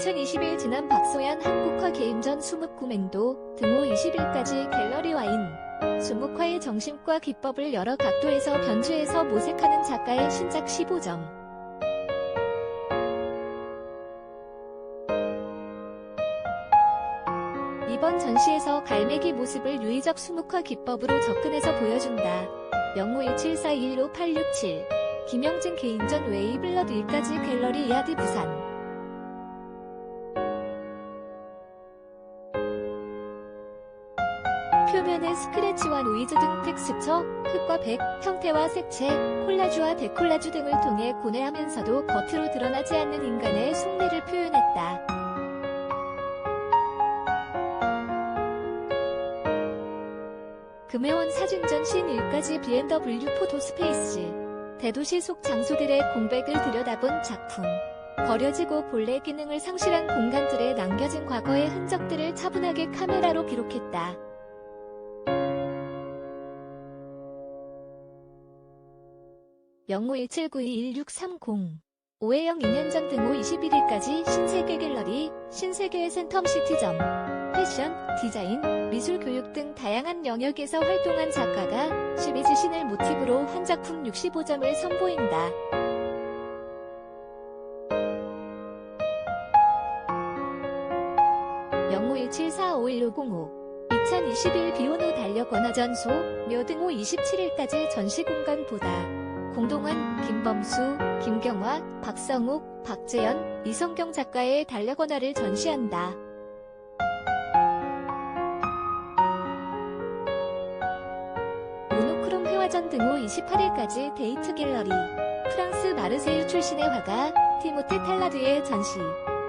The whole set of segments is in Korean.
2021 지난 박소연 한국화 게임전 수묵구맹도 등호 20일까지 갤러리 와인 수묵화의 정신과 기법을 여러 각도에서 변주해서 모색하는 작가의 신작 15점 이번 전시에서 갈매기 모습을 유의적 수묵화 기법으로 접근해서 보여준다. 0517415867 김영진 개인전 웨이블러드 1까지 갤러리 이하드 부산 스크래치와 노이즈 등 텍스처, 흙과 백, 형태와 색채, 콜라주와 데콜라주 등을 통해 고뇌하면서도 겉으로 드러나지 않는 인간의 속내를 표현했다. 금혜원 사진전 신 1까지 BMW 포토스페이스 대도시 속 장소들의 공백을 들여다본 작품 버려지고 본래 기능을 상실한 공간들에 남겨진 과거의 흔적들을 차분하게 카메라로 기록했다. 영호 17921630 오해영 2년 전 등호 21일까지 신세계 갤러리, 신세계의 센텀 시티점, 패션, 디자인, 미술 교육 등 다양한 영역에서 활동한 작가가 12지 신을 모티브로 한 작품 65점을 선보인다. 영호 17451505 2021 비오노 달력 원화전소 묘등호 27일까지 전시공간 보다. 공동환, 김범수, 김경화, 박성욱, 박재현, 이성경 작가의 달력 원화를 전시한다. 모노크롬 회화전 등호 28일까지 데이트 갤러리 프랑스 마르세유 출신의 화가 티모테 탈라드의 전시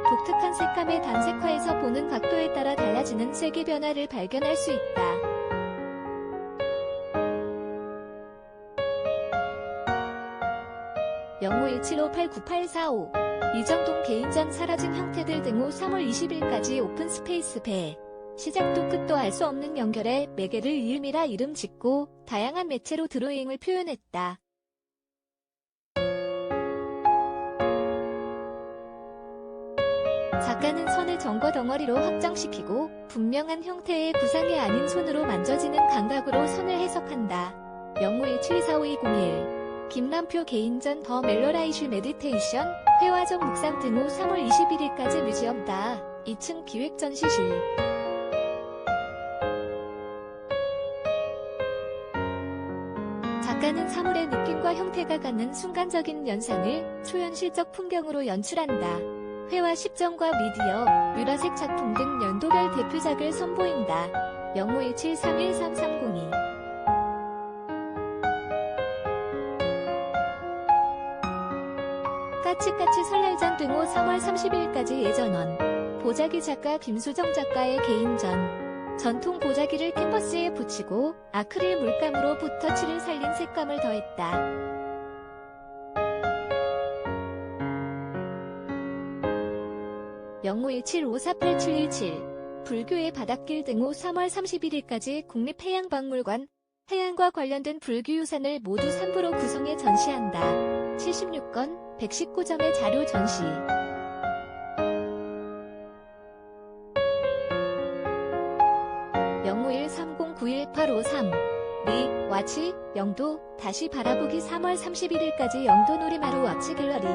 독특한 색감의 단색화에서 보는 각도에 따라 달라지는 색의 변화를 발견할 수 있다. 영호 17589845 이정동 개인전 사라진 형태들 등호 3월 20일까지 오픈 스페이스 배 시작도 끝도 알 수 없는 연결에 매개를 이음이라 이름 짓고 다양한 매체로 드로잉을 표현했다. 작가는 선을 전과 덩어리로 확장시키고 분명한 형태의 구상이 아닌 손으로 만져지는 감각으로 선을 해석한다. 영호의 74521 김남표 개인전 더 멜로라이슈 메디테이션 회화정 묵상 등후 3월 21일까지 뮤지엄 다 2층 기획전시실 작가는 사물의 느낌과 형태가 갖는 순간적인 연상을 초현실적 풍경으로 연출한다. 회화 10점과 미디어, 유라색 작품 등 연도별 대표작을 선보인다. 0517313302 까치까치 설날전 등호 3월 30일까지 예전원 보자기 작가 김수정 작가의 개인전 전통 보자기를 캔버스에 붙이고 아크릴 물감으로 붓터치를 살린 색감을 더했다. 영호 17548717 불교의 바닷길 등호 3월 31일까지 국립해양박물관 해양과 관련된 불교 유산을 모두 3부로 구성해 전시한다. 76건 119점의 자료 전시. 영호 130918553 리, 와치, 영도, 다시 바라보기 3월 31일까지 영도 놀이마루 와치 갤러리.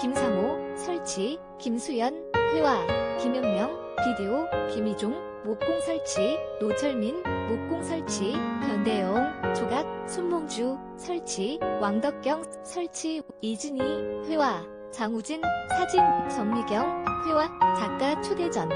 김상호, 설치, 김수연, 회화, 김영명, 비디오, 김희종, 목공 설치, 노철민, 목공 설치, 변대영, 조각, 손몽주, 설치, 왕덕경, 설치, 이진희, 회화, 장우진, 사진, 정미경, 회화, 작가 초대전.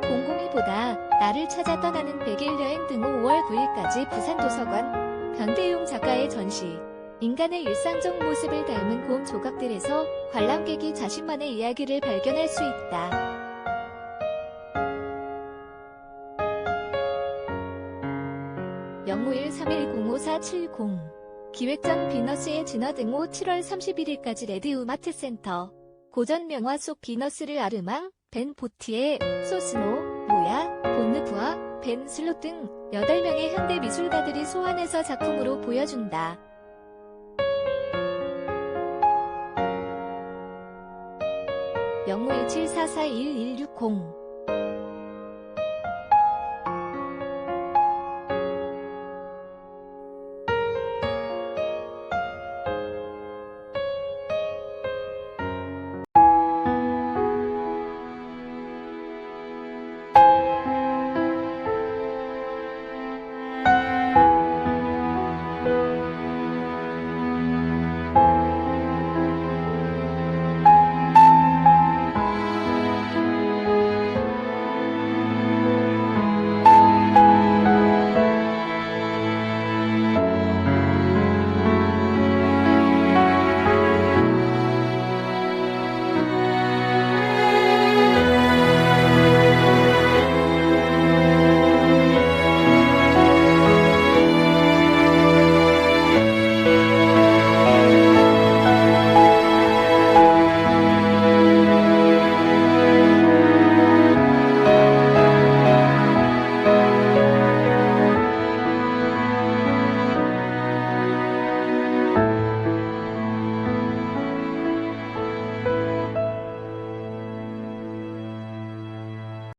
공공이보다 나를 찾아 떠나는 100일 여행 등호 5월 9일까지 부산도서관 변대용 작가의 전시 인간의 일상적 모습을 닮은 곰 조각들에서 관람객이 자신만의 이야기를 발견할 수 있다. 영호 131055470 기획전 비너스의 진화 등호 7월 31일까지 레드우마트 센터 고전 명화 속 비너스를 아르망, 벤 보티에, 소스노, 모야, 본느프와 벤 슬롯 등 8명의 현대 미술가들이 소환해서 작품으로 보여준다. 0517441160